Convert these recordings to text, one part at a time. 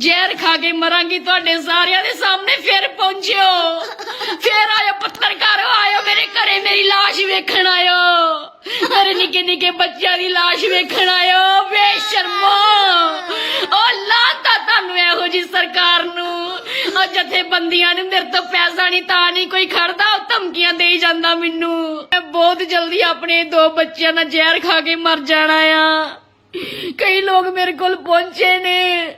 ਜ਼ਹਿਰ ਖਾ ਕੇ ਮਰਾਂਗੀ ਤੁਹਾਡੇ ਸਾਰਿਆਂ ਦੇ ਸਾਹਮਣੇ ਫਿਰ ਪਹੁੰਚਿਓ। ਫਿਰ ਆਇਓ ਪੱਤਰਕਾਰੋ, ਆਇਓ ਮੇਰੇ ਘਰੇ, ਮੇਰੀ ਲਾਸ਼ ਵੇਖਣ ਆਇਓ। ਮੇਰੇ ਨਿੱਕੇ ਨਿੱਕੇ ਬੱਚਿਆਂ ਦੀ ਲਾਸ਼ ਵੇਖਣ ਆਇਓ। ਬੇਸ਼ਰਮੋ। ਉਹ ਲਾਤਾ ਤੁਹਾਨੂੰ ਇਹੋ ਜੀ ਸਰਕਾਰ ਨੂੰ। ਉਹ ਜਥੇਬੰਦੀਆਂ ਨੂੰ ਮੇਰੇ ਤੋਂ ਪੈਸਾ ਨਹੀਂ, ਤਾਂ ਨਹੀਂ ਕੋਈ ਖੜਦਾ ਉਹ ਧਮਕੀਆਂ ਦੇਈ ਜਾਂਦਾ ਮੈਨੂੰ। ਮੈਂ ਬਹੁਤ ਜਲਦੀ ਆਪਣੇ ਦੋ ਬੱਚਿਆਂ ਨਾਲ ਜ਼ਹਿਰ ਖਾ ਕੇ ਮਰ ਜਾਣਾ ਆ। ਕਈ ਲੋਕ ਮੇਰੇ ਕੋਲ ਪਹੁੰਚੇ ਨੇ।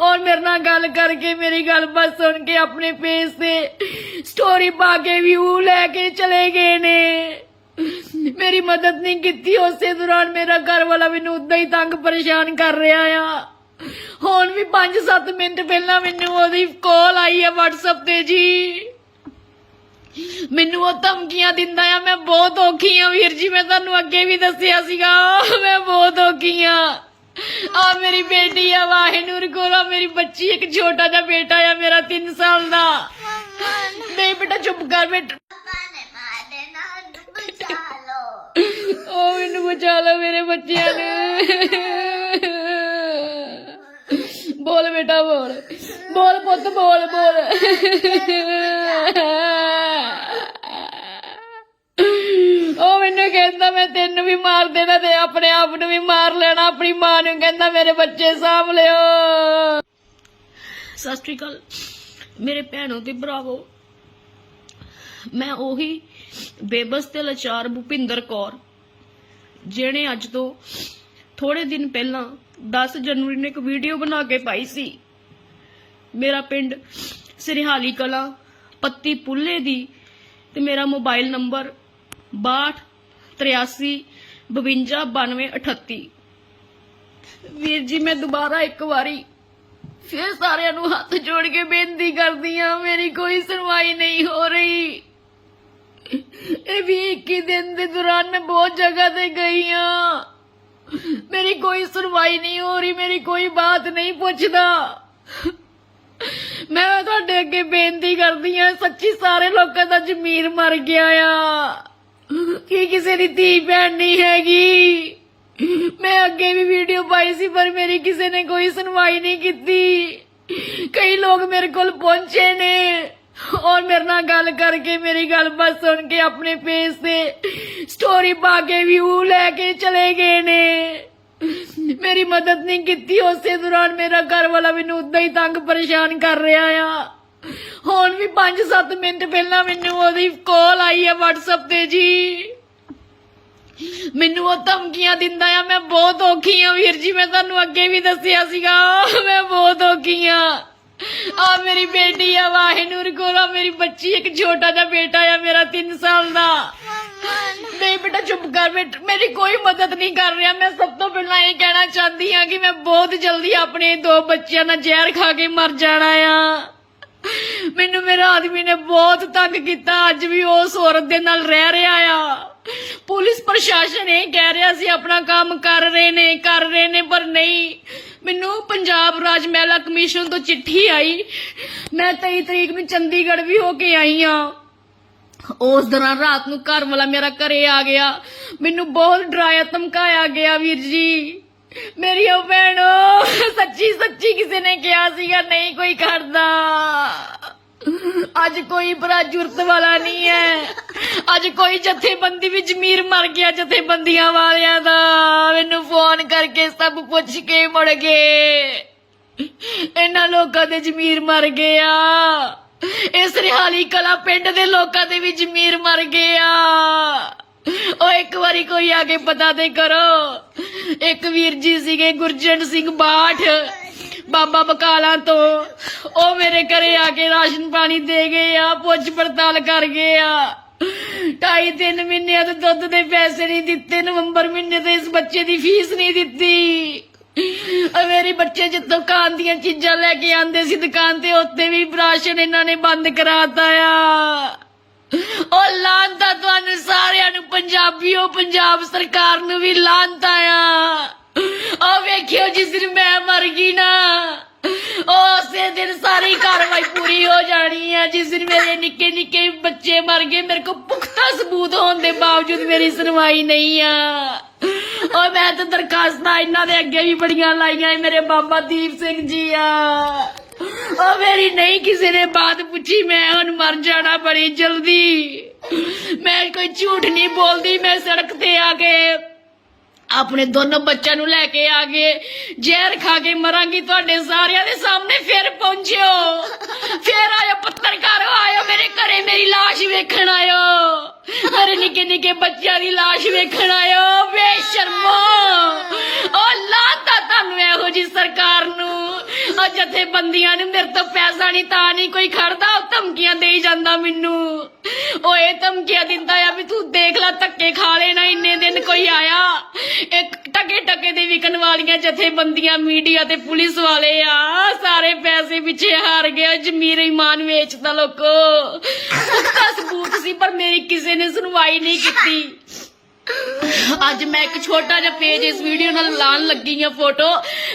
ਔਰ ਮੇਰੇ ਨਾਲ ਗੱਲ ਕਰਕੇ, ਮੇਰੀ ਗੱਲਬਾਤ ਸੁਣ ਕੇ ਆਪਣੇ ਪੇਜ ਤੇ ਸਟੋਰੀ ਪਾ ਕੇ ਵਿਊ ਲੈ ਕੇ ਚਲੇ ਗਏ ਨੇ। ਮੇਰੀ ਮਦਦ ਨਹੀਂ ਕੀਤੀ, ਉਸੇ ਦੌਰਾਨ ਮੇਰਾ ਘਰ ਵਾਲਾ ਮੈਨੂੰ ਉਦਾਂ ਹੀ ਤੰਗ ਪਰੇਸ਼ਾਨ ਕਰ ਰਿਹਾ ਆ। ਹੁਣ ਵੀ 5-7 ਮਿੰਟ ਪਹਿਲਾਂ ਮੈਨੂੰ ਉਹਦੀ ਕਾਲ ਆਈ ਹੈ WhatsApp ਤੇ ਜੀ। ਮੈਨੂੰ ਉਹ ਧਮਕੀਆਂ ਦਿੰਦਾ ਆ, ਮੈਂ ਬਹੁਤ ਔਖੀ ਆ ਵੀਰ ਜੀ, ਮੈਂ ਤੁਹਾਨੂੰ ਅੱਗੇ ਵੀ ਦੱਸਿਆ ਸੀਗਾ। ਮੈਂ ਬਹੁਤ ਔਖੀ ਆ। ਆ ਮੇਰੀ ਬੇਟੀ ਆ ਵਾਹਿਨੂਰ ਕੋਲਾ ਮੇਰੀ ਬੱਚੀ, ਇੱਕ ਛੋਟਾ ਜਿਹਾ ਬੇਟਾ ਆ ਮੇਰਾ 3 ਸਾਲ ਦਾ। ਨਹੀਂ ਬੇਟਾ, ਚੁੱਪ ਕਰ ਬੇਟਾ। ਉਹ ਮੈਨੂੰ ਬਚਾ ਲਓ ਮੇਰੇ ਬੱਚਿਆਂ ਨੂੰ। ਬੋਲ ਬੇਟਾ, ਬੋਲ। ਬੋਲ ਪੁੱਤ, ਬੋਲ ਬੋਲ ਉਹ ਮੈਨੂੰ ਕਹਿੰਦਾ ਮੈਂ ਤੈਨੂੰ ਵੀ ਮਾਰ ਦੇਣਾ ਤੇ ਆਪਣੇ ਆਪ ਨੂੰ ਵੀ ਮਾਰ ਲੈਣਾ। ਆਪਣੀ ਮਾਂ ਨੂੰ ਕਹਿੰਦਾ ਮੇਰੇ ਬੱਚੇ ਸਾਂਭ ਲਿਓ। ਸਤਿ ਸ਼੍ਰੀ ਅਕਾਲ। ਮੇਰੇ ਭੈਣੋ ਤੇ ਭਰਾਵੋ, ਮੈਂ ਉਹੀ ਬੇਬਸ ਤੇ ਲਾਚਾਰ ਭੁਪਿੰਦਰ ਕੌਰ, ਜਿਹਨੇ ਅੱਜ ਤੋਂ ਥੋੜੇ ਦਿਨ ਪਹਿਲਾਂ 10 ਜਨਵਰੀ ਨੂੰ ਇੱਕ ਵੀਡੀਓ ਬਣਾ ਕੇ ਪਾਈ ਸੀ। ਮੇਰਾ ਪਿੰਡ ਸਰਿਹਾਲੀ ਕਲਾ, ਪੱਤੀ ਪੁੱਲੇ ਦੀ, ਤੇ ਮੇਰਾ ਮੋਬਾਈਲ ਨੰਬਰ 62 83 52 92 38 ਵੀਰ ਜੀ, ਮੈਂ ਦੁਬਾਰਾ ਇੱਕ ਵਾਰੀ ਫਿਰ ਸਾਰਿਆਂ ਨੂੰ ਹੱਥ ਜੋੜ ਕੇ ਬੇਨਤੀ ਕਰਦੀ ਆ ਮੇਰੀ ਕੋਈ ਸੁਣਵਾਈ ਨਹੀਂ ਹੋ ਰਹੀ। ਇਹ ਵੀ 21 ਦਿਨ ਦੇ ਦੌਰਾਨ ਮੈਂ ਬਹੁਤ ਜਗ੍ਹਾ ਤੇ ਗਈ ਆ ਮੇਰੀ ਕੋਈ ਸੁਣਵਾਈ ਨਹੀਂ ਹੋ ਰਹੀ, ਮੇਰੀ ਕੋਈ ਬਾਤ ਨਹੀਂ ਪੁੱਛਦਾ। ਮੈਂ ਤੁਹਾਡੇ ਅੱਗੇ ਬੇਨਤੀ ਕਰਦੀ ਆ ਸੱਚੀ ਸਾਰੇ ਲੋਕਾਂ ਦਾ ਜ਼ਮੀਰ ਮਰ ਗਿਆ ਆ। ਕੀ ਕਿਸੇ ਦੀ ਧੀ ਭੈਣ ਨਹੀਂ ਹੈਗੀ। ਮੈਂ ਅੱਗੇ ਵੀ ਵੀਡੀਓ ਪਾਈ ਸੀ, ਪਰ ਮੇਰੀ ਕਿਸੇ ਨੇ ਕੋਈ ਸੁਣਵਾਈ ਨਹੀਂ ਕੀਤੀ। ਕਈ ਲੋਕ ਮੇਰੇ ਕੋਲ ਪਹੁੰਚੇ ਨੇ। ਔਰ ਮੇਰੇ ਨਾਲ ਗੱਲ ਕਰਕੇ, ਮੇਰੀ ਗੱਲਬਾਤ ਸੁਣ ਕੇ, ਆਪਣੇ ਪੇਜ ਤੇ ਸਟੋਰੀ ਪਾ ਕੇ ਵਿਊ ਲੈ ਕੇ ਚਲੇ ਗਏ ਨੇ। ਮੇਰੀ ਮਦਦ ਨਹੀਂ ਕੀਤੀ, ਉਸੇ ਦੌਰਾਨ ਮੇਰਾ ਘਰ ਵਾਲਾ ਮੈਨੂੰ ਉਦਾਂ ਹੀ ਤੰਗ ਪਰੇਸ਼ਾਨ ਕਰ ਰਿਹਾ ਆ। ਹੁਣ ਵੀ 5-7 ਮਿੰਟ ਪਹਿਲਾਂ ਮੈਨੂੰ ਉਹਦੀ ਕਾਲ ਆਈ ਹੈ WhatsApp ਤੇ ਜੀ। ਮੈਨੂੰ ਉਹ ਧਮਕੀਆਂ ਦਿੰਦਾ ਆ, ਮੈਂ ਬਹੁਤ ਔਖੀ ਆ ਵੀਰ ਜੀ, ਮੈਂ ਤੁਹਾਨੂੰ ਅੱਗੇ ਵੀ ਦੱਸਿਆ ਸੀਗਾ, ਮੈਂ ਬਹੁਤ ਔਖੀ ਆ। ਆ ਮੇਰੀ ਬੇਟੀ ਆ ਵਾਹਿਨੂਰ ਕੋਲਾ ਮੇਰੀ ਬੱਚੀ, ਇੱਕ ਛੋਟਾ ਜਿਹਾ ਬੇਟਾ ਆ, ਮੇਰਾ 3 ਸਾਲ ਦਾ। ਨਹੀਂ ਬੇਟਾ, ਚੁੱਪ ਕਰ ਮੇਰੀ ਕੋਈ ਮਦਦ ਨਹੀਂ ਕਰ ਰਿਹਾ। ਮੈਂ ਸਭ ਤੋਂ ਪਹਿਲਾਂ ਇਹ ਕਹਿਣਾ ਚਾਹੁੰਦੀ ਆ ਕਿ ਮੈਂ ਬਹੁਤ ਜਲਦੀ ਆਪਣੇ ਦੋ ਬੱਚਿਆਂ ਨਾਲ ਜ਼ਹਿਰ ਖਾ ਕੇ ਮਰ ਜਾਣਾ ਆ। ਮੈਨੂੰ ਮੇਰੇ ਆਦਮੀ ਨੇ ਬਹੁਤ ਤੰਗ ਕੀਤਾ, ਅੱਜ ਵੀ ਉਸ ਔਰਤ ਦੇ ਨਾਲ ਰਹਿ ਰਿਹਾ ਆ। ਪੁਲਿਸ ਪ੍ਰਸ਼ਾਸਨ ਇਹ ਕਹਿ ਰਿਹਾ ਸੀ, ਆਪਣਾ ਕੰਮ ਕਰ ਰਹੇ ਨੇ, ਕਰ ਰਹੇ ਨੇ, ਪਰ ਨਹੀਂ। ਮੈਨੂੰ ਪੰਜਾਬ ਰਾਜ ਮਹਿਲਾ ਕਮਿਸ਼ਨ ਤੋਂ ਚਿੱਠੀ ਆਈ। ਮੈਂ 23 ਤਰੀਕ ਨੂੰ ਚੰਡੀਗੜ੍ਹ ਵੀ ਹੋ ਕੇ ਆਈ ਆ। ਉਸ ਦੌਰਾਨ ਰਾਤ ਨੂੰ ਘਰ ਵਾਲਾ ਮੇਰਾ ਘਰੇ ਆ ਗਿਆ। ਮੈਨੂੰ ਬਹੁਤ ਡਰਾਇਆ, ਧਮਕਾਇਆ ਗਿਆ ਵੀਰ ਜੀ। ਮੇਰੀ ਉਹ ਭੈਣੋ, ਸੱਚੀ ਸੱਚੀ ਕਿਸੇ ਨੇ ਕਿਹਾ ਸੀਗਾ, ਨਹੀਂ ਕੋਈ ਕਰਦਾ। ਅੱਜ ਕੋਈ ਭਰਾ ਜੁਰਤ ਵਾਲਾ ਨਹੀਂ ਹੈ। ਅੱਜ ਕੋਈ ਜਥੇਬੰਦੀ ਵੀ ਜ਼ਮੀਰ ਮਰ ਗਿਆ, ਜਥੇਬੰਦੀਆਂ ਵਾਲਿਆਂ ਦਾ। ਮੈਨੂੰ ਫੋਨ ਕਰਕੇ ਸਭ ਪੁੱਛ ਕੇ ਮੁੜ ਗਏ। ਇਹਨਾਂ ਲੋਕਾਂ ਦੇ ਜ਼ਮੀਰ ਮਰ ਗਏ ਆ ਇਸ ਰਿਹਾਲੀ ਕਲਾ ਪਿੰਡ ਦੇ ਲੋਕਾਂ ਦੇ ਵੀ ਜ਼ਮੀਰ ਮਰ ਗਏ ਆ ਉਹ ਇੱਕ ਵਾਰੀ ਕੋਈ ਆ ਕੇ ਪਤਾ ਤੇ ਕਰੋ। ਇੱਕ ਵੀਰ ਜੀ ਸੀਗੇ ਗੁਰਜਨ ਸਿੰਘ ਬਾਠ, ਬਾਬਾ ਬਕਾਲਾ ਤੋਂ। ਉਹ ਮੇਰੇ ਘਰੇ ਆ ਕੇ ਰਾਸ਼ਨ ਪਾਣੀ ਦੇ ਗਏ ਆ, ਪੁੱਛ ਪੜਤਾਲ ਕਰ ਗਏ ਆ। ਢਾਈ ਤਿੰਨ ਮਹੀਨੇ ਤੋਂ ਦੁੱਧ ਦੇ ਪੈਸੇ ਨਹੀਂ ਦਿੱਤੇ, ਨਵੰਬਰ ਮਹੀਨੇ ਤੋਂ ਇਸ ਬੱਚੇ ਦੀ ਫੀਸ ਨਹੀਂ ਦਿੱਤੀ। ਮੇਰੇ ਬੱਚੇ ਜਿੱਥੋਂ ਦੁਕਾਨ ਦੀਆਂ ਚੀਜ਼ਾਂ ਲੈ ਕੇ ਆਂਦੇ ਸੀ ਦੁਕਾਨ ਤੇ ਉੱਤੇ ਵੀ ਰਾਸ਼ਨ ਇਹਨਾਂ ਨੇ ਬੰਦ ਕਰਾਤਾ ਆ। ਉਹ ਲਾਂਤਾ ਤੁਹਾਨੂੰ ਸਾਰਿਆਂ ਨੂੰ, ਪੰਜਾਬੀਓ, ਪੰਜਾਬ ਸਰਕਾਰ ਨੂੰ ਵੀ ਲਾਂਤਾ ਆ। ਉਹ ਵੇਖਿਓ ਜਿਸ ਦਿਨ ਮੈਂ ਮਰ ਗਈ ਨਾ, ਉਸੇ ਦਿਨ ਸਾਰੀ ਕਾਰਵਾਈ ਪੂਰੀ ਹੋ ਜਾਣੀ ਆ। ਜਿਸ ਦਿਨ ਮੇਰੇ ਨਿੱਕੇ ਨਿੱਕੇ ਬੱਚੇ ਮਰ ਗਏ, ਮੇਰੇ ਕੋਲ ਪੁਖਤਾ ਸਬੂਤ ਹੋਣ ਦੇ ਬਾਵਜੂਦ ਮੇਰੀ ਸੁਣਵਾਈ ਨਹੀਂ ਆ। ਓ ਮੈਂ ਤਾਂ ਦਰਖਾਸਤਾਂ ਇਹਨਾਂ ਦੇ ਅੱਗੇ ਵੀ ਬੜੀਆਂ ਲਾਈਆਂ ਮੇਰੇ ਬਾਬਾ ਦੀਪ ਸਿੰਘ ਜੀ ਆ। ਓ ਮੇਰੀ ਨਹੀਂ ਕਿਸੇ ਨੇ ਬਾਤ ਪੁੱਛੀ, ਮੈਂ ਹੁਣ ਮਰ ਜਾਣਾ ਬੜੀ ਜਲਦੀ। ਮੈਂ ਕੋਈ ਝੂਠ ਨਹੀਂ ਬੋਲਦੀ, ਮੈਂ ਸੜਕ ਤੇ ਆ ਕੇ ਆਪਣੇ ਦੋਨੋਂ ਬੱਚਿਆਂ ਨੂੰ ਲੈ ਕੇ ਆ ਗਏ ਜ਼ਹਿਰ ਖਾ ਕੇ ਮਰਾਂਗੀ, ਤੁਹਾਡੇ ਸਾਰਿਆਂ ਦੇ ਸਾਹਮਣੇ ਫਿਰ ਪਹੁੰਚਿਓ। ਫਿਰ ਆਇਓ, ਪੱਤਰਕਾਰੋ, ਆਇਓ ਮੇਰੇ ਘਰੇ, ਮੇਰੀ ਲਾਸ਼ ਵੇਖਣ ਆਇਓ। ਮੇਰੇ ਨਿੱਕੇ ਨਿੱਕੇ ਬੱਚਿਆਂ ਦੀ ਲਾਸ਼ ਵੇਖਣ ਆਇਓ, ਬੇਸ਼ਰਮੋ। ਉਹ ਲਾਤਾ ਤੁਹਾਨੂੰ ਇਹੋ ਜੀ ਸਰਕਾਰ ਨੂੰ। ਉਹ ਜਥੇਬੰਦੀਆਂ ਨੂੰ ਮੇਰੇ ਤੋਂ ਪੈਸਾ ਨਹੀਂ, ਤਾਂ ਨਹੀਂ ਕੋਈ ਖੜਦਾ, ਉਹ ਧਮਕੀਆਂ ਦੇਈ ਜਾਂਦਾ ਮੈਨੂੰ। ਉਹ ਇਹ ਧਮਕੀਆਂ ਦਿੰਦਾ ਆ ਵੀ ਤੂੰ ਦੇਖ ਲੈ, ਧੱਕੇ ਖਾ ਲੈਣਾ, ਇੰਨੇ ਦਿਨ ਕੋਈ ਆਇਆ। ਇੱਕ ਟਕੇ ਟਕੇ ਦੇ ਵਿਕਣ ਵਾਲੀਆਂ ਜਥੇਬੰਦੀਆਂ ਮੀਡੀਆ ਤੇ ਪੁਲਿਸ ਵਾਲੇ ਆ। ਸਾਰੇ ਪੈਸੇ ਪਿੱਛੇ ਹਾਰ ਗਏ ਜਮੀਰ ਇਮਾਨ ਵੇਚਦਾ ਲੋਕੋ। ਪੁਖਤਾ ਸਬੂਤ ਸੀ, ਪਰ ਮੇਰੀ ਕਿਸੇ ਨੇ ਸੁਣਵਾਈ ਨਹੀਂ ਕੀਤੀ। ਅੱਜ ਮੈਂ ਇੱਕ ਛੋਟਾ ਜਿਹਾ ਪੇਜ ਇਸ ਵੀਡੀਓ ਨਾਲ ਲਾਣ ਲੱਗੀ ਆ ਫੋਟੋ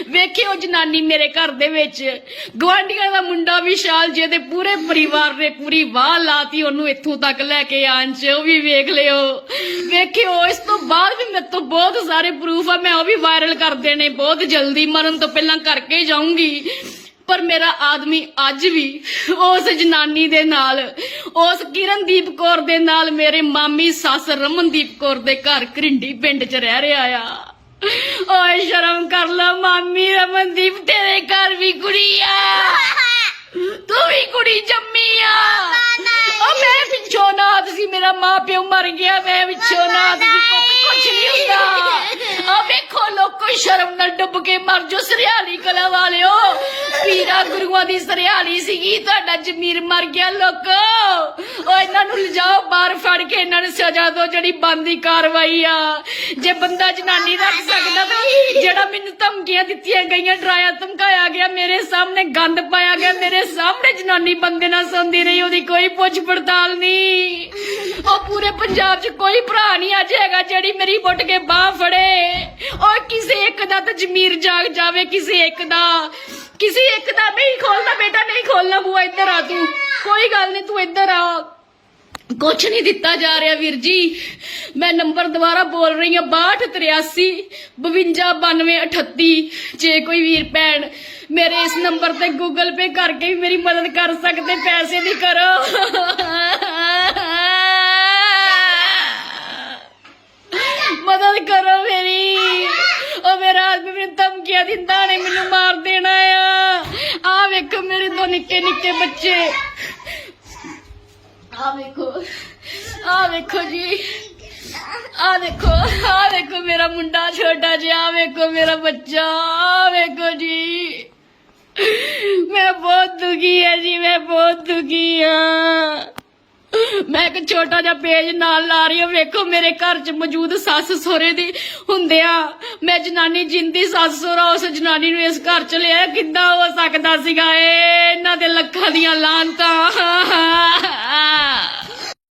ਵੇਖਿਓ ਜਨਾਨੀ ਮੇਰੇ ਘਰ ਦੇ ਵਿੱਚ। ਗਵਾਂਢੀਆਂ ਦਾ ਮੁੰਡਾ ਵਿਸ਼ਾਲ ਜੀ ਦੇ ਪੂਰੇ ਪਰਿਵਾਰ ਨੇ ਪੂਰੀ ਵਾਹ ਲਾਤੀ ਉਹਨੂੰ ਇੱਥੋਂ ਤੱਕ ਲੈ ਕੇ ਆਣ ਚ, ਉਹ ਵੀ ਵੇਖ ਲਿਓ। ਵੇਖਿਓ, ਇਸ ਤੋਂ ਬਾਅਦ ਵੀ ਮੇਰੇ ਤੋਂ ਬਹੁਤ ਸਾਰੇ ਪ੍ਰੂਫ ਆ, ਮੈਂ ਉਹ ਵੀ ਵਾਇਰਲ ਕਰ ਦੇਣੇ, ਬਹੁਤ ਜਲਦੀ ਮਰਨ ਤੋਂ ਪਹਿਲਾਂ ਕਰਕੇ ਜਾਊਂਗੀ। ਪਰ ਮੇਰਾ ਆਦਮੀ ਅੱਜ ਵੀ ਉਸ ਜਨਾਨੀ ਦੇ ਨਾਲ ਉਸ ਕਿਰਨਦੀਪ ਕੌਰ ਦੇ ਨਾਲ ਮੇਰੇ ਮਾਮੀ ਸੱਸ ਰਮਨਦੀਪ ਕੌਰ ਦੇ ਘਰ ਕਰਿੰਡੀ ਪਿੰਡ 'ਚ ਰਹਿ ਰਿਹਾ ਆ। ਓਏ ਸ਼ਰਮ ਕਰ ਲੈ ਮਾਮੀ ਰਮਨਦੀਪ ਤੇਰੇ ਘਰ ਵੀ ਕੁੜੀ ਆ। ਤੂੰ ਵੀ ਕੁੜੀ ਜੰਮੀ ਆ। ਓ ਮੈਂ ਪਿੱਛੋਂ ਨਾਥ ਸੀ ਮੇਰਾ ਮਾਂ ਪਿਓ ਮਰ ਗਿਆ ਮੈਂ ਪਿੱਛੋਂ ਨਾਥ ਸੀ ਪੁੱਤ ਕੁਛ ਨਹੀਂ ਹੁੰਦਾ। ਕੋਈ ਸ਼ਰਮ ਨਾਲ ਡੁੱਬ ਕੇ ਮਰ ਜੋ ਸਰਿਆਲੀ ਕਲਾ ਵਾਲਿਓ। ਪੀਰਾ ਗੁਰੂਆਂ ਦੀ ਸਰਿਆਲੀ ਸੀਗੀ, ਤੁਹਾਡਾ ਜਮੀਰ ਮਰ ਗਿਆ, ਲੋਕੋ। ਓ, ਇਹਨਾਂ ਨੂੰ ਲਿਜਾਓ, ਬਾਹਰ ਫੜ ਕੇ ਇਹਨਾਂ ਨੂੰ ਸਜ਼ਾ ਦਿਓ, ਜਿਹੜੀ ਬੰਦੀ ਕਾਰਵਾਈ ਆ। ਜੇ ਬੰਦਾ ਜਨਾਨੀ ਰੱਖ ਸਕਦਾ ਤਾਂ ਜਿਹੜਾ ਮੈਨੂੰ ਧਮਕੀਆਂ ਦਿੱਤੀਆਂ ਗਈਆਂ, ਡਰਾਇਆ, ਧਮਕਾਇਆ ਗਿਆ, ਮੇਰੇ ਸਾਹਮਣੇ ਗੰਦ ਪਾਇਆ ਗਿਆ, ਮੇਰੇ ਸਾਹਮਣੇ ਜਨਾਨੀ ਬੰਦੇ ਨਾਲ ਸੌਂਦੀ ਰਹੀ, ਉਹਦੀ ਕੋਈ ਪੁੱਛ ਪੜਤਾਲ ਨਹੀਂ। ਉਹ ਪੂਰੇ ਪੰਜਾਬ 'ਚ ਕੋਈ ਭਰਾ ਨਹੀਂ ਅੱਜ ਹੈਗਾ, ਜਿਹੜੀ ਮੇਰੀ ਪੁੱਟ ਕੇ ਬਾਹ ਫੜੇ। ਉਹ ਕਿਸੇ ਇੱਕ ਦਾ ਤਾਂ ਜ਼ਮੀਰ ਜਾਗ ਜਾਵੇ, ਕਿਸੇ ਇੱਕ ਦਾ। ਕਿਸੇ ਇੱਕ ਦਾ ਨਹੀਂ ਖੋਲਦਾ, ਬੇਟਾ ਨਹੀਂ ਖੋਲਣਾ ਬੂਆ, ਇੱਧਰ ਆ ਤੂੰ। ਕੋਈ ਗੱਲ ਨਹੀਂ, ਤੂੰ ਇੱਧਰ ਆ। ਕੁਛ ਨਹੀਂ ਦਿੱਤਾ ਜਾ ਰਿਹਾ ਵੀਰ ਜੀ। ਮੈਂ ਨੰਬਰ ਦੁਬਾਰਾ ਬੋਲ ਰਹੀ ਹਾਂ 6283 529238 ਜੇ ਕੋਈ ਵੀਰ ਭੈਣ ਮੇਰੇ ਇਸ ਨੰਬਰ ਤੇ ਗੂਗਲ ਪੇ ਕਰਕੇ ਵੀ ਮੇਰੀ ਮਦਦ ਕਰ ਸਕਦੇ, ਪੈਸੇ ਦੀ ਕਰੋ ਮਦਦ ਕਰੋ ਮੇਰੀ ਉਹ ਮੇਰਾ ਆਦਮੀ ਮੈਨੂੰ ਧਮਕੀਆਂ ਦਿੰਦਾ ਨੇ ਮੈਨੂੰ ਮਾਰ ਦੇਣਾ ਆ ਆ ਵੇਖੋ ਮੇਰੇ ਦੋ ਨਿੱਕੇ ਨਿੱਕੇ ਬੱਚੇ ਆ ਵੇਖੋ ਆ ਵੇਖੋ ਜੀ ਆ ਦੇਖੋ ਆ ਵੇਖੋ ਮੇਰਾ ਮੁੰਡਾ ਛੋਟਾ ਜਿਹਾ ਆ ਵੇਖੋ ਮੇਰਾ ਬੱਚਾ ਆ ਵੇਖੋ ਜੀ ਮੈਂ ਬਹੁਤ ਦੁਖੀ ਹਾਂ ਜੀ ਮੈਂ ਬਹੁਤ ਦੁਖੀ ਹਾਂ ਮੈਂ ਇੱਕ ਛੋਟਾ ਜਿਹਾ ਪੇਜ ਨਾਲ ਲਾ ਰਹੀ ਹਾਂ। ਵੇਖੋ, ਮੇਰੇ ਘਰ 'ਚ ਮੌਜੂਦ ਸੱਸ ਸਹੁਰੇ ਦੀ ਹੁੰਦੇ ਆ। ਮੈਂ ਜਨਾਨੀ ਜਿੰਦੀ ਸੱਸ ਸਹੁਰਾ, ਉਸ ਜਨਾਨੀ ਨੂੰ ਇਸ ਘਰ 'ਚ ਲਿਆ। ਕਿੱਦਾਂ ਹੋ ਸਕਦਾ ਸੀਗਾ? ਏ ਇਹਨਾਂ ਦੇ ਲੱਖਾਂ ਦੀਆਂ ਲਾਂਤਾਂ